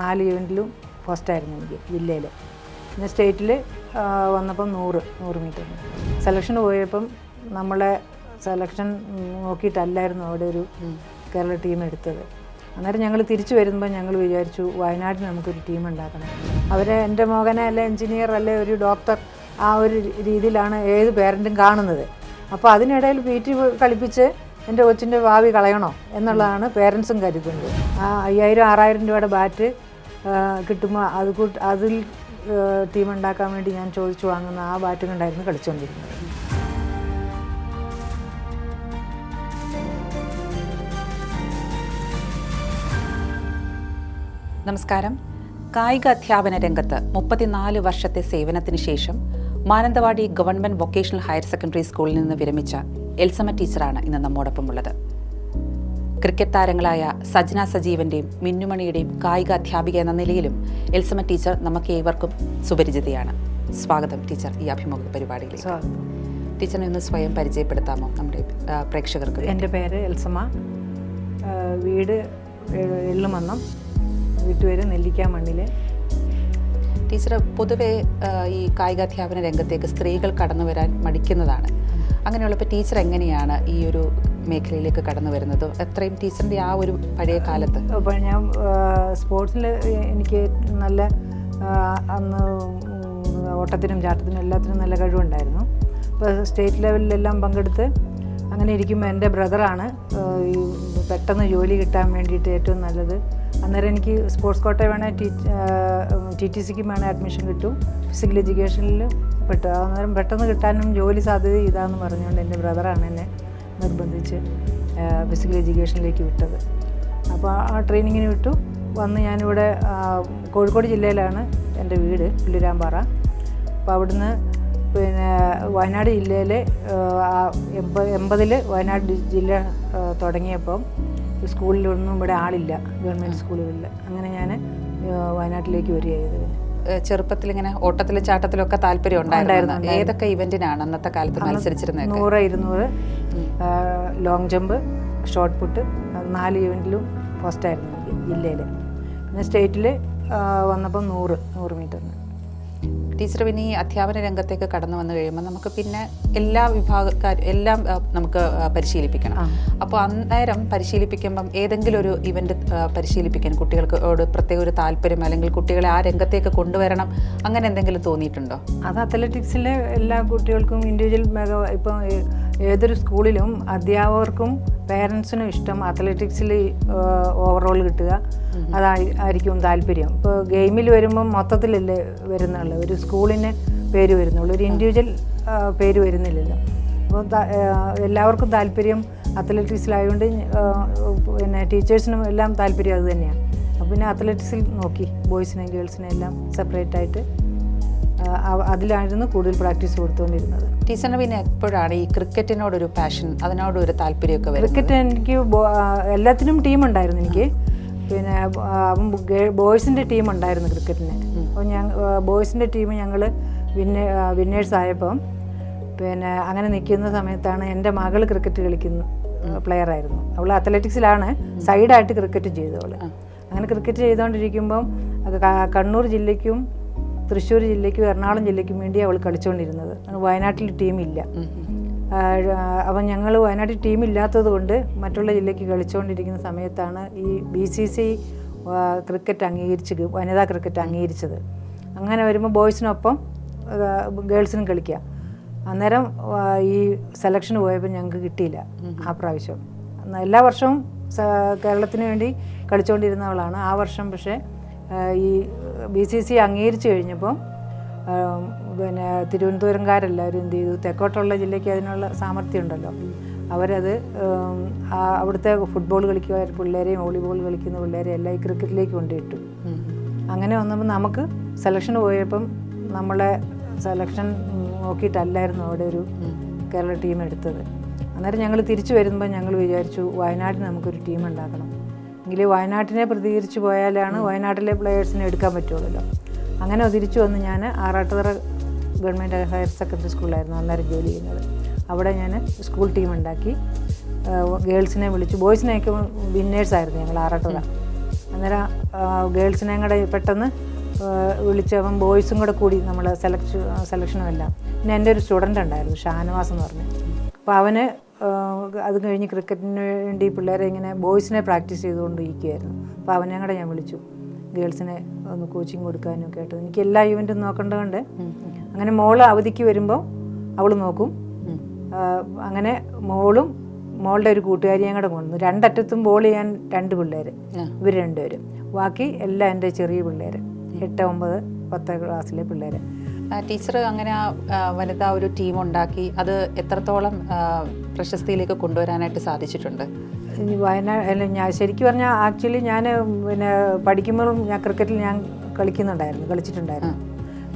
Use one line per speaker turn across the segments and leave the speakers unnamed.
നാല് യൂണിറ്റിലും ഫസ്റ്റ് ആയിരുന്നു എനിക്ക് ജില്ലയിൽ പിന്നെ സ്റ്റേറ്റിൽ വന്നപ്പം നൂറ് നൂറ് മീറ്റർ. സെലക്ഷന് പോയപ്പം നമ്മളെ സെലക്ഷൻ നോക്കിയിട്ടല്ലായിരുന്നു അവിടെ ഒരു കേരള ടീം എടുത്തത്. അന്നേരം ഞങ്ങൾ തിരിച്ചു വരുമ്പോൾ ഞങ്ങൾ വിചാരിച്ചു വയനാട്ടിൽ നമുക്കൊരു ടീം ഉണ്ടാക്കണം. അവരെ എന്റെ മകനെ അല്ലെ എഞ്ചിനീയർ അല്ലെ ഒരു ഡോക്ടർ ആ ഒരു രീതിയിലാണ് ഏത് പേരന്റും കാണുന്നത്. അപ്പോൾ അതിനിടയിൽ പി ടി കളിപ്പിച്ച് എന്റെ കൊച്ചിന്റെ ഭാവി കളയണോ എന്നുള്ളതാണ് പേരൻസും കരുതുന്നത്. ആ അയ്യായിരം ആറായിരം രൂപയുടെ ബാറ്റ് കിട്ടുമ്പോൾ അത് കൂട്ട് അതിൽ ടീം ഉണ്ടാക്കാൻ വേണ്ടി ഞാൻ ചോദിച്ചു വാങ്ങുന്ന ആ ബാറ്റ് കൊണ്ടായിരുന്നു കളിച്ചുകൊണ്ടിരുന്നത്.
നമസ്കാരം. കായിക അധ്യാപന രംഗത്ത് മുപ്പത്തിനാല് വർഷത്തെ സേവനത്തിന് ശേഷം Mananthavady government vocational higher secondary സ്കൂളിൽ നിന്ന് വിരമിച്ച എൽസമ ടീച്ചറാണ് ഇന്ന് നമ്മോടൊപ്പം ഉള്ളത്. ക്രിക്കറ്റ് താരങ്ങളായ സജ്ന സജീവന്റെയും മിന്നുമണിയുടെയും കായിക അധ്യാപിക എന്ന നിലയിലും എൽസമ ടീച്ചർ നമുക്ക് ഏവർക്കും സുപരിചിതയാണ്. സ്വാഗതം ടീച്ചർ ഈ അഭിമുഖ പരിപാടിയിലേക്ക്. ടീച്ചറിനെ ഒന്ന് സ്വയം പരിചയപ്പെടുത്താമോ നമ്മുടെ പ്രേക്ഷകർക്ക്?
എന്റെ പേര് എൽസമ്മ വീട് എള്ളുമന്നം വീട്ടുപേര് നെല്ലിക്ക മണ്ണിൽ
ടീച്ചർ പൊതുവെ ഈ കായികാധ്യാപന രംഗത്തേക്ക് സ്ത്രീകൾ കടന്നു വരാൻ മടിക്കുന്നതാണ്. അങ്ങനെയുള്ളപ്പോൾ ടീച്ചർ എങ്ങനെയാണ് ഈ ഒരു മേഖലയിലേക്ക് കടന്നു വരുന്നത്? എത്രയും ടീച്ചറിന്റെ ആ ഒരു പഴയ കാലത്ത്?
അപ്പോൾ ഞാൻ സ്പോർട്സിൽ എനിക്ക് നല്ല അന്ന് ഓട്ടത്തിനും ചാട്ടത്തിനും എല്ലാത്തിനും നല്ല കഴിവുണ്ടായിരുന്നു. അപ്പോൾ സ്റ്റേറ്റ് ലെവലിലെല്ലാം പങ്കെടുത്ത് അങ്ങനെ ഇരിക്കുമ്പോൾ എന്റെ ബ്രദറാണ് ഈ പെട്ടെന്ന് ജോലി കിട്ടാൻ വേണ്ടിയിട്ട് ഏറ്റവും നല്ലത്. അന്നേരം എനിക്ക് സ്പോർട്സ് കോട്ട വേണേൽ ടി ടി സിക്കും വേണേൽ അഡ്മിഷൻ കിട്ടും. ഫിസിക്കൽ എഡ്യൂക്കേഷനിൽ പെട്ടു. അന്നേരം പെട്ടെന്ന് കിട്ടാനും ജോലി സാധ്യത ഇതാന്ന് പറഞ്ഞുകൊണ്ട് എന്റെ ബ്രദറാണ് എന്നെ നിർബന്ധിച്ച് ഫിസിക്കൽ എഡ്യൂക്കേഷനിലേക്ക് വിട്ടത്. അപ്പോൾ ആ ട്രെയിനിങ്ങിന് വിട്ടു. വന്ന് ഞാനിവിടെ കോഴിക്കോട് ജില്ലയിലാണ് എന്റെ വീട് പുല്ലുരാമ്പാറ. അപ്പോൾ അവിടുന്ന് പിന്നെ വയനാട് ജില്ലയിൽ എൺപത് എൺപതിൽ വയനാട് ജില്ല തുടങ്ങിയപ്പം സ്കൂളിലൊന്നും ഇവിടെ ആളില്ല ഗവൺമെന്റ് സ്കൂളുകളിൽ അങ്ങനെ ഞാൻ വയനാട്ടിലേക്ക് വരികയായത്
ചെറുപ്പത്തിൽ ഇങ്ങനെ ഓട്ടത്തിലും ചാട്ടത്തിലും ഒക്കെ താല്പര്യം ഉണ്ടായിരുന്നു? ഏതൊക്കെ ഇവന്റിനാണ് അന്നത്തെ കാലത്ത് മത്സരിച്ചിരുന്നത്
നൂറ് ഇരുന്നൂറ് ലോങ് ജമ്പ് ഷോർട്ട് പുട്ട് നാല് ഇവന്റിലും ഫസ്റ്റായിരുന്നു ആയിരുന്നു ജില്ലയിൽ പിന്നെ സ്റ്റേറ്റിൽ വന്നപ്പം നൂറ് നൂറ് മീറ്ററിന്
ടീച്ചർ പിന്നെ ഈ അധ്യാപന രംഗത്തേക്ക് കടന്നു വന്നു കഴിയുമ്പോൾ നമുക്ക് പിന്നെ എല്ലാ വിഭാഗക്കാരും എല്ലാം നമുക്ക് പരിശീലിപ്പിക്കണം. അപ്പോൾ അന്നേരം പരിശീലിപ്പിക്കുമ്പം ഏതെങ്കിലും ഒരു ഇവന്റ് പരിശീലിപ്പിക്കാൻ കുട്ടികൾക്ക് ഓട് പ്രത്യേക ഒരു താല്പര്യം അല്ലെങ്കിൽ കുട്ടികളെ ആ രംഗത്തേക്ക് കൊണ്ടുവരണം അങ്ങനെ എന്തെങ്കിലും തോന്നിയിട്ടുണ്ടോ?
അത് അത്ലറ്റിക്സിലെ എല്ലാ കുട്ടികൾക്കും ഇൻഡിവിജ്വൽ ഇപ്പം ഏതൊരു സ്കൂളിലും അധ്യാപകർക്കും പേരൻസിനും ഇഷ്ടം അത്ലറ്റിക്സിൽ ഓവറോൾ കിട്ടുക. അതായി- ആയിരിക്കും താല്പര്യം. ഇപ്പോൾ ഗെയിമിൽ വരുമ്പം മൊത്തത്തിലല്ലേ വരുന്നുള്ളൂ. ഒരു സ്കൂളിന് പേര് വരുന്നുള്ളൂ. ഒരു ഇൻഡിവിജ്വൽ പേര് വരുന്നില്ലല്ലോ. അപ്പോൾ എല്ലാവർക്കും താല്പര്യം അത്ലറ്റിക്സിലായതുകൊണ്ട് പിന്നെ ടീച്ചേഴ്സിനും എല്ലാം താല്പര്യം അത് തന്നെയാണ് അപ്പോൾ പിന്നെ അത്ലറ്റിക്സിൽ നോക്കി. ബോയ്സിനെ ഗേൾസിനെ എല്ലാം സെപ്പറേറ്റ് ആയിട്ട് അതിലായിരുന്നു കൂടുതൽ പ്രാക്ടീസ് കൊടുത്തുകൊണ്ടിരുന്നത്
ടീച്ചറിന് പിന്നെ എപ്പോഴാണ് ഈ ക്രിക്കറ്റിനോടൊരു പാഷൻ അതിനോടൊരു താല്പര്യമൊക്കെ
ക്രിക്കറ്റ് എനിക്ക് എല്ലാത്തിനും ടീം ഉണ്ടായിരുന്നു എനിക്ക്. പിന്നെ ബോയ്സിന്റെ ടീം ഉണ്ടായിരുന്നു ക്രിക്കറ്റിന്. അപ്പോൾ ഞാൻ ബോയ്സിന്റെ ടീം ഞങ്ങൾ വിന്നേ വിന്നേഴ്സ് ആയപ്പം പിന്നെ അങ്ങനെ നിൽക്കുന്ന സമയത്താണ് എന്റെ മകൾ ക്രിക്കറ്റ് കളിക്കുന്ന പ്ലെയർ ആയിരുന്നു അവൾ അത്ലറ്റിക്സിലാണ് സൈഡായിട്ട് ക്രിക്കറ്റ് ചെയ്തു അവൾ അങ്ങനെ ക്രിക്കറ്റ് ചെയ്തുകൊണ്ടിരിക്കുമ്പം കണ്ണൂർ ജില്ലയ്ക്കും തൃശ്ശൂർ ജില്ലയ്ക്കും എറണാകുളം ജില്ലയ്ക്കും വേണ്ടി അവൾ കളിച്ചുകൊണ്ടിരുന്നത്. വയനാട്ടിൽ ടീമില്ല. അപ്പം ഞങ്ങൾ വയനാട്ടിൽ ടീമില്ലാത്തത് കൊണ്ട് മറ്റുള്ള ജില്ലയ്ക്ക് കളിച്ചുകൊണ്ടിരിക്കുന്ന സമയത്താണ് ഈ ബി സി സി ക്രിക്കറ്റ് അംഗീകരിച്ച് വനിതാ ക്രിക്കറ്റ് അംഗീകരിച്ചത്. അങ്ങനെ വരുമ്പോൾ ബോയ്സിനൊപ്പം ഗേൾസിനും കളിക്കുക അന്നേരം ഈ സെലക്ഷന് പോയപ്പോൾ ഞങ്ങൾക്ക് കിട്ടിയില്ല ആ പ്രാവശ്യം. എല്ലാ വർഷവും കേരളത്തിന് വേണ്ടി കളിച്ചുകൊണ്ടിരുന്നവളാണ് ആ വർഷം പക്ഷേ ഈ ബി സി സി അംഗീകരിച്ചു കഴിഞ്ഞപ്പോൾ ആം, പിന്നെ തിരുവനന്തപുരംകാരെല്ലാവരും എന്ത് ചെയ്തു? തെക്കോട്ടുള്ള ജില്ലയ്ക്ക് അതിനുള്ള സാമർഥ്യം ഉണ്ടല്ലോ അവരത് അവിടുത്തെ ഫുട്ബോൾ കളിക്കുക പിള്ളേരെയും വോളിബോൾ കളിക്കുന്ന പിള്ളേരെയും എല്ലാം ഈ ക്രിക്കറ്റിലേക്ക് കൊണ്ടിട്ടു അങ്ങനെ വന്നപ്പോൾ നമുക്ക് സെലക്ഷൻ പോയപ്പം നമ്മളെ സെലക്ഷൻ നോക്കിയിട്ടല്ലായിരുന്നു അവിടെ ഒരു കേരള ടീം എടുത്തത്. അന്നേരം ഞങ്ങൾ തിരിച്ചു വരുമ്പോൾ ഞങ്ങൾ വിചാരിച്ചു വയനാട്ടിൽ നമുക്കൊരു ടീം ഉണ്ടാക്കണം. എങ്കിൽ വയനാട്ടിനെ പ്രതികരിച്ച് പോയാലാണ് വയനാട്ടിലെ പ്ലെയേഴ്സിനെ എടുക്കാൻ പറ്റുള്ളൂ അങ്ങനെ തിരിച്ചു വന്ന് ഞാൻ ആറാട്ടുതറ ഗവൺമെന്റ് ഹയർ സെക്കൻഡറി സ്കൂളിലായിരുന്നു അന്നേരം ജോലി ചെയ്യുന്നത്. അവിടെ ഞാൻ സ്കൂൾ ടീം ഉണ്ടാക്കി. ഗേൾസിനെ വിളിച്ചു. ബോയ്സിനെയൊക്കെ വിന്നേഴ്സായിരുന്നു ഞങ്ങൾ ആറട്ടുക അന്നേരം ഗേൾസിനെ കൂടെ പെട്ടെന്ന് വിളിച്ചവൻ ബോയ്സും കൂടെ കൂടി നമ്മൾ സെലക്ഷൻ സെലക്ഷനും എല്ലാം. പിന്നെ എന്റെ ഒരു സ്റ്റുഡന്റ് ഉണ്ടായിരുന്നു ഷാനവാസ് എന്ന് പറഞ്ഞു. അപ്പോൾ അവന് അത് കഴിഞ്ഞ് ക്രിക്കറ്റിന് വേണ്ടി പിള്ളേരെ ഇങ്ങനെ ബോയ്സിനെ പ്രാക്ടീസ് ചെയ്തുകൊണ്ട് ഇരിക്കുമായിരുന്നു അപ്പോൾ അവനെ കൂടെ ഞാൻ വിളിച്ചു. ഗേൾസിനെ ഒന്ന് കോച്ചിങ് കൊടുക്കാനും ഒക്കെ ആയിട്ട്. എനിക്ക് എല്ലാ ഇവന്റും നോക്കേണ്ടതുകൊണ്ട് അങ്ങനെ മോൾ അവധിക്ക് വരുമ്പോൾ അവൾ നോക്കും. അങ്ങനെ മോളും മോളുടെ ഒരു കൂട്ടുകാരിയും കൂടെ കൊണ്ടു രണ്ടറ്റത്തും ബോൾ ചെയ്യാൻ രണ്ട് പിള്ളേർ ഇവർ രണ്ടുപേരും. ബാക്കി എല്ലാം എന്റെ ചെറിയ പിള്ളേർ എട്ട് ഒമ്പത് പത്ത് ക്ലാസ്സിലെ പിള്ളേർ
ടീച്ചർ അങ്ങനെ വനിതാ ഒരു ടീം ഉണ്ടാക്കി അത് എത്രത്തോളം പ്രശസ്തിയിലേക്ക് കൊണ്ടുവരാനായിട്ട് സാധിച്ചിട്ടുണ്ട്?
വയനാട് അല്ല ഞാൻ ശരിക്കും പറഞ്ഞാൽ ആക്ച്വലി ഞാൻ പിന്നെ പഠിക്കുമ്പോഴും ഞാൻ ക്രിക്കറ്റിൽ ഞാൻ കളിക്കുന്നുണ്ടായിരുന്നു കളിച്ചിട്ടുണ്ടായിരുന്നു.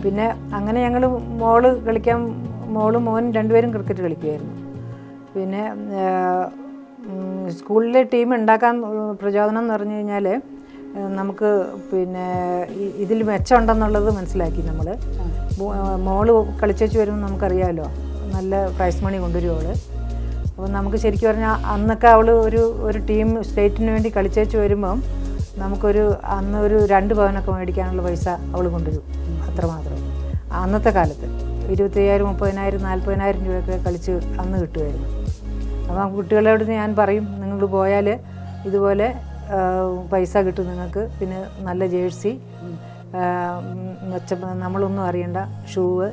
പിന്നെ അങ്ങനെ ഞങ്ങൾ മോൾ കളിക്കാൻ മോൾ മോനും രണ്ടുപേരും ക്രിക്കറ്റ് കളിക്കുമായിരുന്നു പിന്നെ സ്കൂളിലെ ടീം ഉണ്ടാക്കാൻ പ്രചോദനം എന്ന് പറഞ്ഞു കഴിഞ്ഞാൽ നമുക്ക് പിന്നെ ഇതിൽ മെച്ചമുണ്ടെന്നുള്ളത് മനസ്സിലാക്കി നമ്മൾ മോൾ കളിച്ചു വരുമ്പോൾ നമുക്കറിയാമല്ലോ നല്ല പ്രൈസ് മണി കൊണ്ടുവരും അപ്പോൾ നമുക്ക് ശരിക്കും പറഞ്ഞാൽ അന്നൊക്കെ അവൾ ഒരു ഒരു ടീം സ്റ്റേറ്റിന് വേണ്ടി കളിച്ചേച്ച് വരുമ്പം നമുക്കൊരു അന്ന് ഒരു രണ്ട് പവനൊക്കെ മേടിക്കാനുള്ള പൈസ അവൾ കൊണ്ടുവരും. അത്രമാത്രം. അന്നത്തെ കാലത്ത് ഇരുപത്തയ്യായിരം മുപ്പതിനായിരം നാൽപ്പതിനായിരം രൂപയൊക്കെ കളിച്ച് അന്ന് കിട്ടുമായിരുന്നു അപ്പം കുട്ടികളോട് ഞാൻ പറയും നിങ്ങൾ പോയാൽ ഇതുപോലെ പൈസ കിട്ടും നിങ്ങൾക്ക്. പിന്നെ നല്ല ജേഴ്സി മെച്ച നമ്മളൊന്നും അറിയണ്ട ഷൂവ്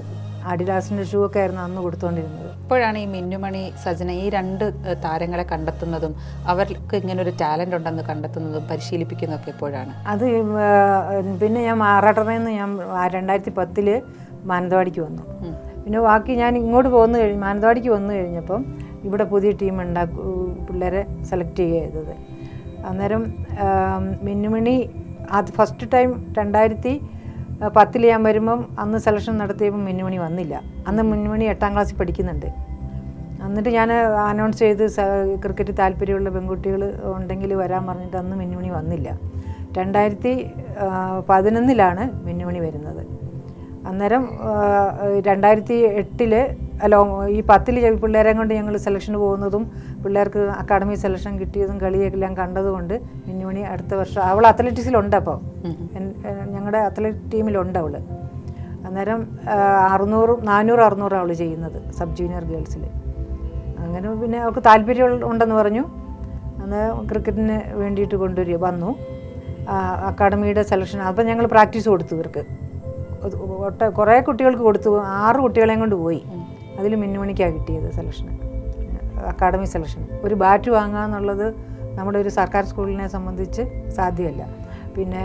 അഡിഡാസിന്റെ ഷൂ ഒക്കെ ആയിരുന്നു അന്ന് കൊടുത്തുകൊണ്ടിരുന്നത്
ഇപ്പോഴാണ് ഈ മിന്നുമണി സജന ഈ രണ്ട് താരങ്ങളെ കണ്ടെത്തുന്നതും അവർക്ക് ഇങ്ങനെ ഒരു ടാലന്റ് ഉണ്ടെന്ന് കണ്ടെത്തുന്നതും പരിശീലിപ്പിക്കുന്നതൊക്കെ എപ്പോഴാണ്?
അത് പിന്നെ ഞാൻ മാറാട്ടറിൽ നിന്ന് ഞാൻ രണ്ടായിരത്തി പത്തിൽ മാനന്തവാടിക്ക് വന്നു. പിന്നെ ബാക്കി ഞാൻ ഇങ്ങോട്ട് പോന്നു കഴിഞ്ഞ് മാനന്തവാടിക്ക് വന്നു കഴിഞ്ഞപ്പം ഇവിടെ പുതിയ ടീം ഉണ്ടാക്കും പിള്ളേരെ സെലക്ട് ചെയ്യുക ചെയ്തത്. അന്നേരം മിന്നുമണി അത് ഫസ്റ്റ് ടൈം രണ്ടായിരത്തി പത്തിൽ ഞാൻ വരുമ്പം അന്ന് സെലക്ഷൻ നടത്തിയപ്പോൾ മിന്നുമണി വന്നില്ല. അന്ന് മിന്നുമണി എട്ടാം ക്ലാസ്സിൽ പഠിക്കുന്നുണ്ട്. എന്നിട്ട് ഞാൻ അനൗൺസ് ചെയ്ത് ക്രിക്കറ്റ് താല്പര്യമുള്ള പെൺകുട്ടികൾ ഉണ്ടെങ്കിൽ വരാൻ പറഞ്ഞിട്ട് അന്ന് മിന്നുമണി വന്നില്ല. രണ്ടായിരത്തി പതിനൊന്നിലാണ് മിന്നുമണി വരുന്നത്. അന്നേരം രണ്ടായിരത്തി എട്ടിൽ അല്ല ഈ പത്തിൽ പിള്ളേരെ കൊണ്ട് ഞങ്ങൾ സെലക്ഷന് പോകുന്നതും പിള്ളേർക്ക് അക്കാഡമി സെലക്ഷൻ കിട്ടിയതും കളിയെല്ലാം കണ്ടതുകൊണ്ട് മിന്നുമണി അടുത്ത വർഷം അവൾ അത്ലറ്റിക്സിലുണ്ട് അപ്പോൾ. ഞങ്ങളുടെ അത്ലറ്റ് ടീമിലുണ്ട് അവൾ അന്നേരം അറുന്നൂറ് നാനൂറ് അറുന്നൂറ് അവൾ ചെയ്യുന്നത് സബ് ജൂനിയർ ഗേൾസിൽ അങ്ങനെ പിന്നെ അവൾക്ക് താല്പര്യം ഉണ്ടെന്ന് പറഞ്ഞു. അന്ന് ക്രിക്കറ്റിന് വേണ്ടിയിട്ട് കൊണ്ടുവരിക വന്നു. അക്കാഡമിയുടെ സെലക്ഷൻ അപ്പം ഞങ്ങൾ പ്രാക്ടീസ് കൊടുത്തു ഇവർക്ക്. ഒട്ട കുറേ കുട്ടികൾക്ക് കൊടുത്തു ആറ് കുട്ടികളെയും കൊണ്ട് പോയി. അതിൽ മിന്നുമണിക്കാണ് കിട്ടിയത് സെലക്ഷന് അക്കാഡമി സെലക്ഷൻ ഒരു ബാറ്റ് വാങ്ങുക എന്നുള്ളത് നമ്മുടെ ഒരു സർക്കാർ സ്കൂളിനെ സംബന്ധിച്ച് സാധ്യമല്ല. പിന്നെ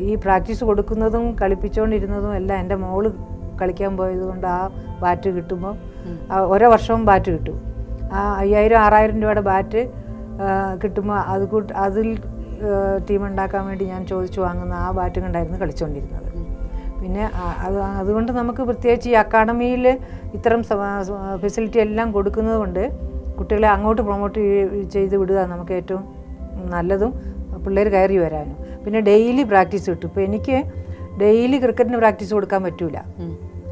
ഈ- പ്രാക്ടീസ് കൊടുക്കുന്നതും കളിപ്പിച്ചുകൊണ്ടിരുന്നതും എല്ലാം എന്റെ മോൾ കളിക്കാൻ പോയത് കൊണ്ട് ആ ബാറ്റ് കിട്ടുമ്പോൾ ഓരോ വർഷവും ബാറ്റ് കിട്ടും. ആ അയ്യായിരം ആറായിരം രൂപയുടെ ബാറ്റ് കിട്ടുമ്പോൾ അത് കൂട്ട് അതിൽ ടീം ഉണ്ടാക്കാൻ വേണ്ടി ഞാൻ ചോദിച്ചു വാങ്ങുന്ന ആ ബാറ്റ് കണ്ടായിരുന്നു കളിച്ചുകൊണ്ടിരുന്നത് പിന്നെ അത് അതുകൊണ്ട് നമുക്ക് പ്രത്യേകിച്ച് ഈ അക്കാഡമിയിൽ ഇത്തരം ഫെസിലിറ്റി എല്ലാം കൊടുക്കുന്നത് കൊണ്ട് കുട്ടികളെ അങ്ങോട്ട് പ്രൊമോട്ട് ചെയ്ത് വിടുക നമുക്ക് ഏറ്റവും നല്ലതും പിള്ളേർ കയറി വരാനും. പിന്നെ ഡെയിലി പ്രാക്ടീസ് കിട്ടും. ഇപ്പോൾ എനിക്ക് ഡെയിലി ക്രിക്കറ്റിന് പ്രാക്ടീസ് കൊടുക്കാൻ പറ്റൂല.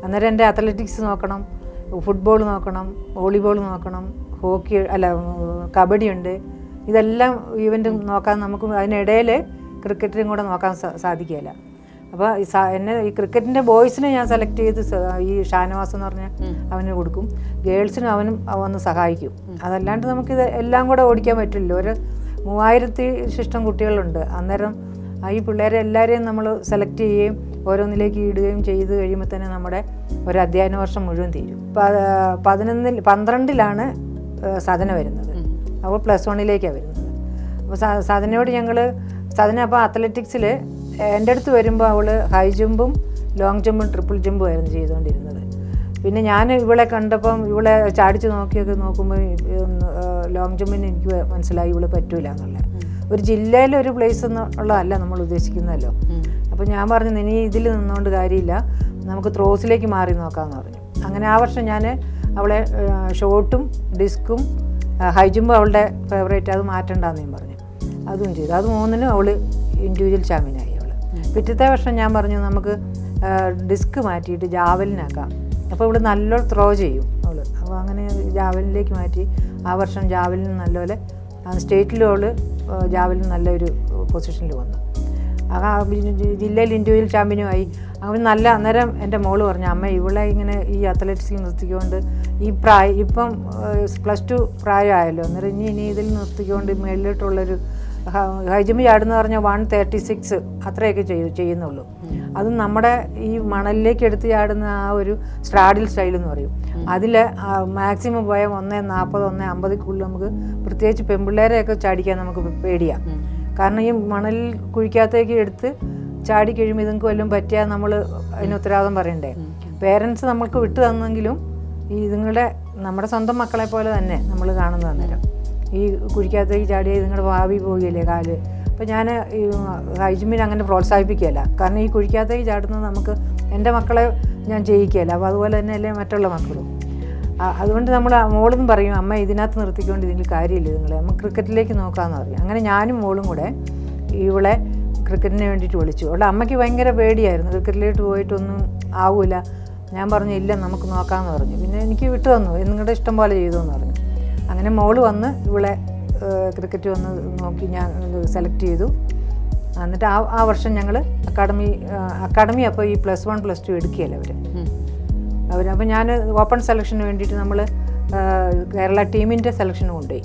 അന്നേരം എന്റെ അത്ലറ്റിക്സ് നോക്കണം ഫുട്ബോൾ നോക്കണം വോളിബോൾ നോക്കണം ഹോക്കി അല്ല കബഡി ഉണ്ട് ഇതെല്ലാം ഈവന്റും നോക്കാൻ നമുക്ക് അതിനിടയിൽ ക്രിക്കറ്റിനും കൂടെ നോക്കാൻ സാധിക്കില്ല സാധിക്കുകയില്ല. അപ്പോൾ ഈ എന്നെ ഈ ക്രിക്കറ്റിന്റെ ബോയ്സിനെ ഞാൻ സെലക്ട് ചെയ്ത് ഈ ഷാനവാസ് എന്ന് പറഞ്ഞ അവന് കൊടുക്കും. ഗേൾസിനും അവനും വന്ന് സഹായിക്കും. അതല്ലാണ്ട് നമുക്കിത് എല്ലാം കൂടെ ഓടിക്കാൻ പറ്റില്ല. ഒരു മൂവായിരത്തി ശിഷ്ടം കുട്ടികളുണ്ട്. അന്നേരം ഈ പിള്ളേരെ എല്ലാവരെയും നമ്മൾ സെലക്ട് ചെയ്യുകയും ഓരോന്നിലേക്ക് ഇടുകയും ചെയ്ത് കഴിയുമ്പോൾ തന്നെ നമ്മുടെ ഒരു അധ്യയന വർഷം മുഴുവൻ തീരും. പതിനൊന്നിൽ പന്ത്രണ്ടിലാണ് സദന വരുന്നത്. അപ്പോൾ പ്ലസ് വണ്ണിലേക്കാണ് വരുന്നത്. അപ്പോൾ സദനയോട് ഞങ്ങൾ സദന അപ്പോൾ അത്ലറ്റിക്സിൽ എന്റെ അടുത്ത് വരുമ്പോൾ അവൾ ഹൈ ജമ്പും ലോങ് ജമ്പും ട്രിപ്പിൾ ജമ്പും ആയിരുന്നു ചെയ്തുകൊണ്ടിരുന്നത്. പിന്നെ ഞാൻ ഇവളെ കണ്ടപ്പം ഇവളെ ചാടിച്ച് നോക്കിയൊക്കെ നോക്കുമ്പോൾ ലോങ് ജമ്പിന് എനിക്ക് മനസ്സിലായി ഇവൾ പറ്റൂല എന്നുള്ള ഒരു ജില്ലയിലെ ഒരു പ്ലേസ് എന്നുള്ളതല്ല നമ്മൾ ഉദ്ദേശിക്കുന്നതല്ലോ. അപ്പോൾ ഞാൻ പറഞ്ഞു ഇനി ഇതിൽ നിന്നുകൊണ്ട് കാര്യമില്ല. നമുക്ക് ത്രോസിലേക്ക് മാറി നോക്കാമെന്ന് പറഞ്ഞു. അങ്ങനെ ആ വർഷം ഞാൻ അവളെ ഷോട്ടും ഡിസ്കും ഹൈ ജമ്പും അവളുടെ ഫേവറേറ്റ് അത് മാറ്റണ്ടെന്ന് ഞാൻ പറഞ്ഞു. അതും ചെയ്തു. അത് മൂന്നിനും അവൾ ഇൻഡിവിജ്വൽ ചാമ്പ്യനായി പിറ്റത്തെ വർഷം ഞാൻ പറഞ്ഞു നമുക്ക് ഡിസ്ക് മാറ്റിയിട്ട് ജാവലിനാക്കാം. അപ്പോൾ ഇവിടെ നല്ലോണം ത്രോ ചെയ്യും അവൾ അപ്പോൾ അങ്ങനെ ജാവലിലേക്ക് മാറ്റി ആ വർഷം ജാവലിന് നല്ലപോലെ സ്റ്റേറ്റിലും അവൾ ജാവലിന് നല്ലൊരു പൊസിഷനിൽ വന്നു. ആ ജില്ലയിൽ ഇൻഡിവിജ്വൽ ചാമ്പ്യനുമായി. അവൻ നല്ല അന്നേരം എന്റെ മോൾ പറഞ്ഞു അമ്മ ഇവളെ ഇങ്ങനെ ഈ അത്ലറ്റിക്സിൽ നിർത്തിക്കൊണ്ട് ഈ പ്രായം ഇപ്പം പ്ലസ് ടു പ്രായമായല്ലോ. അന്നേരം ഇനി ഇനി ഇതിൽ നിർത്തിക്കൊണ്ട് മേളിലോട്ടുള്ളൊരു ഹൈ ജമ്പ് ചാടുന്ന പറഞ്ഞാൽ വൺ തേർട്ടി സിക്സ് അത്രയൊക്കെ ചെയ്യും ചെയ്യുന്നുള്ളൂ. അത് നമ്മുടെ ഈ മണലിലേക്ക് എടുത്ത് ചാടുന്ന ആ ഒരു സ്ട്രാഡിൽ സ്റ്റൈൽ എന്ന് പറയും. അതിൽ മാക്സിമം പോയാൽ ഒന്നേ നാൽപ്പത് ഒന്നേ അമ്പതിക്കുള്ളിൽ നമുക്ക് പ്രത്യേകിച്ച് പെൺപിള്ളേരെയൊക്കെ ചാടിക്കാൻ നമുക്ക് പേടിയാ. കാരണം ഈ മണലിൽ കുഴിക്കകത്തേക്ക് എടുത്ത് ചാടി കഴിയുമ്പോൾ ഇതുങ്ങൾക്ക് വല്ലതും പറ്റിയാൽ നമ്മൾ അതിന് ഉത്തരവാദം പറയണ്ടേ? പേരൻസ് നമ്മൾക്ക് വിട്ടു തന്നെങ്കിലും ഈ ഇതുങ്ങളുടെ നമ്മുടെ സ്വന്തം മക്കളെ പോലെ തന്നെ നമ്മൾ കാണുന്നത് അന്നേരം. ഈ കുഴിക്കകത്തേക്ക് ചാടിയാൽ നിങ്ങൾ ഭാവി പോവുകയില്ലേ കാൽ? അപ്പോൾ ഞാൻ ഈ ഹൈജിമ്മിനെ അങ്ങനെ പ്രോത്സാഹിപ്പിക്കുകയല്ല. കാരണം ഈ കുഴിക്കകത്തേക്ക് ചാടുന്നത് നമുക്ക് എന്റെ മക്കളെ ഞാൻ ചെയ്യിക്കുകയല്ല അപ്പോൾ അതുപോലെ തന്നെ അല്ലേ മറ്റുള്ള മക്കളും. അതുകൊണ്ട് നമ്മൾ മോളും പറയും അമ്മ ഇതിനകത്ത് നിർത്തിക്കൊണ്ട് ഇതിൽ കാര്യമില്ല നിങ്ങൾ നമുക്ക് ക്രിക്കറ്റിലേക്ക് നോക്കാമെന്ന് പറയും. അങ്ങനെ ഞാനും മോളും കൂടെ ഇവളെ ക്രിക്കറ്റിന് വേണ്ടിയിട്ട് വിളിച്ചു. അവളുടെ അമ്മയ്ക്ക് ഭയങ്കര പേടിയായിരുന്നു. ക്രിക്കറ്റിലേക്ക് പോയിട്ടൊന്നും ആവില്ല ഞാൻ പറഞ്ഞു ഇല്ല നമുക്ക് നോക്കാമെന്ന് പറഞ്ഞു. പിന്നെ എനിക്ക് വിട്ടു തന്നു നിങ്ങളുടെ ഇഷ്ടം പോലെ ചെയ്തു എന്ന് പറഞ്ഞു. അങ്ങനെ മോൾ വന്ന് ഇവളെ ക്രിക്കറ്റ് വന്ന് നോക്കി ഞാൻ സെലക്ട് ചെയ്തു. എന്നിട്ട് ആ ആ വർഷം ഞങ്ങൾ അക്കാഡമി അക്കാഡമി അപ്പോൾ ഈ പ്ലസ് വൺ പ്ലസ് ടു എടുക്കുകയല്ല അവർ അവർ അപ്പോൾ ഞാൻ ഓപ്പൺ സെലക്ഷന് വേണ്ടിയിട്ട് നമ്മൾ കേരള ടീമിന്റെ സെലക്ഷനും കൊണ്ടുപോയി.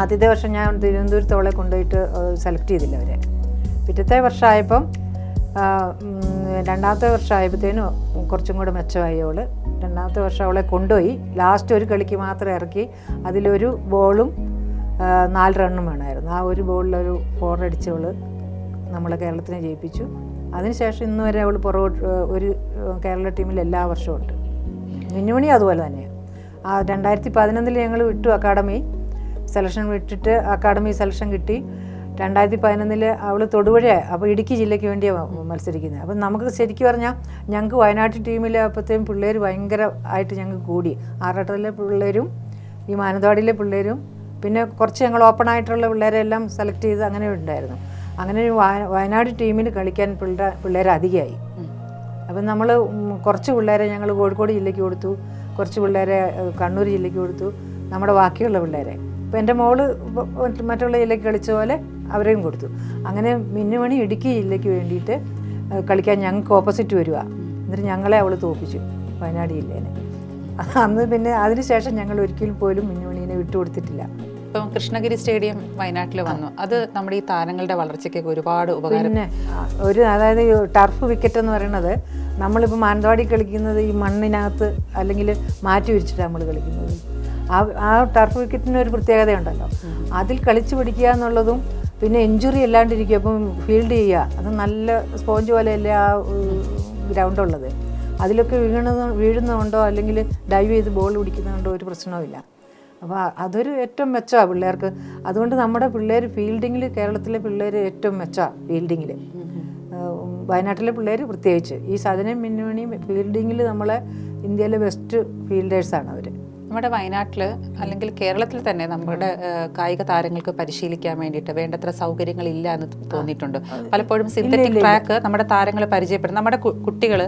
ആദ്യത്തെ വർഷം ഞാൻ തിരുവനന്തപുരത്തോളെ കൊണ്ടുപോയിട്ട് സെലക്ട് ചെയ്തില്ല അവരെ. പിറ്റത്തെ വർഷമായപ്പം രണ്ടാമത്തെ വർഷമായപ്പോഴത്തേനും കുറച്ചും കൂടെ മെച്ചമായി അവൾ രണ്ടാമത്തെ വർഷം അവളെ കൊണ്ടുപോയി. ലാസ്റ്റ് ഒരു കളിക്ക് മാത്രം ഇറക്കി. അതിലൊരു ബോളും നാല് റണ്ണും വേണമായിരുന്നു. ആ ഒരു ബോളിലൊരു ഫോർ അടിച്ചവൾ നമ്മളെ കേരളത്തിനെ ജയിപ്പിച്ചു. അതിനുശേഷം ഇന്ന് വരെ അവൾ പുറകോട്ട് ഒരു കേരള ടീമിൽ എല്ലാ വർഷവും ഉണ്ട്. മിന്നുമണി അതുപോലെ തന്നെയാണ് ആ രണ്ടായിരത്തി പതിനൊന്നിൽ ഞങ്ങൾ വിട്ടു അക്കാഡമി സെലക്ഷൻ വിട്ടിട്ട് അക്കാഡമി സെലക്ഷൻ കിട്ടി. രണ്ടായിരത്തി പതിനൊന്നിൽ അവൾ തൊടുപുഴ അപ്പോൾ ഇടുക്കി ജില്ലയ്ക്ക് വേണ്ടിയാണ് മത്സരിക്കുന്നത് അപ്പം നമുക്ക് ശരിക്കും പറഞ്ഞാൽ ഞങ്ങൾക്ക് വയനാട് ടീമിൽ അപ്പോഴത്തേക്കും പിള്ളേർ ഭയങ്കര ആയിട്ട് ഞങ്ങൾക്ക് കൂടി. ആറാട്ടത്തിലെ പിള്ളേരും ഈ മാനന്തവാടിയിലെ പിള്ളേരും പിന്നെ കുറച്ച് ഞങ്ങൾ ഓപ്പൺ ആയിട്ടുള്ള പിള്ളേരെ എല്ലാം സെലക്ട് ചെയ്ത് അങ്ങനെ ഉണ്ടായിരുന്നു. അങ്ങനെ വയനാട് ടീമിൽ കളിക്കാൻ പിള്ളേർ പിള്ളേർ അധികമായി അപ്പം നമ്മൾ കുറച്ച് പിള്ളേരെ ഞങ്ങൾ കോഴിക്കോട് ജില്ലയ്ക്ക് കൊടുത്തു കുറച്ച് പിള്ളേരെ കണ്ണൂർ ജില്ലയ്ക്ക് കൊടുത്തു നമ്മുടെ ബാക്കിയുള്ള പിള്ളേരെ. ഇപ്പം എന്റെ മോൾ മറ്റുള്ള ജില്ലയ്ക്ക് കളിച്ച പോലെ അവരെയും കൊടുത്തു. അങ്ങനെ മിന്നുമണി ഇടുക്കി ജില്ലയ്ക്ക് വേണ്ടിയിട്ട് കളിക്കാൻ ഞങ്ങൾക്ക് ഓപ്പോസിറ്റ് വരിക എന്നിട്ട് ഞങ്ങളെ അവൾ തോപ്പിച്ചു വയനാട് ജില്ലേനെ. അന്ന് പിന്നെ അതിനുശേഷം ഞങ്ങൾ ഒരിക്കലും പോലും മിന്നുമണീനെ വിട്ടുകൊടുത്തിട്ടില്ല.
ഇപ്പം കൃഷ്ണഗിരി സ്റ്റേഡിയം വയനാട്ടിൽ വന്നു. അത് നമ്മുടെ ഈ താരങ്ങളുടെ വളർച്ചയ്ക്കൊക്കെ ഒരുപാട് ഉപകാരം.
പിന്നെ ഒരു അതായത് ടർഫ് വിക്കറ്റ് എന്ന് പറയുന്നത് നമ്മളിപ്പോൾ മാനന്തവാടി കളിക്കുന്നത് ഈ മണ്ണിനകത്ത് അല്ലെങ്കിൽ മാറ്റി വിരിച്ചിട്ട് നമ്മൾ കളിക്കുന്നത്. ആ ആ ടർഫ് വിക്കറ്റിന് ഒരു പ്രത്യേകതയുണ്ടല്ലോ. അതിൽ കളിച്ചു പിടിക്കുക എന്നുള്ളതും പിന്നെ ഇഞ്ചുറി അല്ലാണ്ടിരിക്കുക അപ്പം ഫീൽഡ് ചെയ്യുക. അത് നല്ല സ്പോഞ്ച് പോലെയല്ലേ ആ ഗ്രൗണ്ട് ഉള്ളത്. അതിലൊക്കെ വീണത് വീഴുന്നതുകൊണ്ടോ അല്ലെങ്കിൽ ഡൈവ് ചെയ്ത് ബോൾ പിടിക്കുന്നതുകൊണ്ടോ ഒരു പ്രശ്നവുമില്ല അപ്പോൾ അതൊരു ഏറ്റവും മെച്ചമാണ് പിള്ളേർക്ക്. അതുകൊണ്ട് നമ്മുടെ പിള്ളേർ ഫീൽഡിങ്ങിൽ കേരളത്തിലെ പിള്ളേർ ഏറ്റവും മെച്ചമാണ് ഫീൽഡിങ്ങിൽ വയനാട്ടിലെ പിള്ളേർ പ്രത്യേകിച്ച്. ഈ സദനം മിന്നുമണിയും ഫീൽഡിങ്ങിൽ നമ്മളെ ഇന്ത്യയിലെ ബെസ്റ്റ് ഫീൽഡേഴ്സാണ് അവർ
നമ്മുടെ വയനാട്ടിൽ അല്ലെങ്കിൽ കേരളത്തിൽ തന്നെ നമ്മുടെ കായിക താരങ്ങൾക്ക് പരിശീലിക്കാൻ വേണ്ടിയിട്ട് വേണ്ടത്ര സൗകര്യങ്ങൾ ഇല്ല എന്ന് തോന്നിയിട്ടുണ്ട്. പലപ്പോഴും സിന്തറ്റിക് ട്രാക്ക് നമ്മുടെ താരങ്ങളെ പരിചയപ്പെടും. നമ്മുടെ കുട്ടികൾ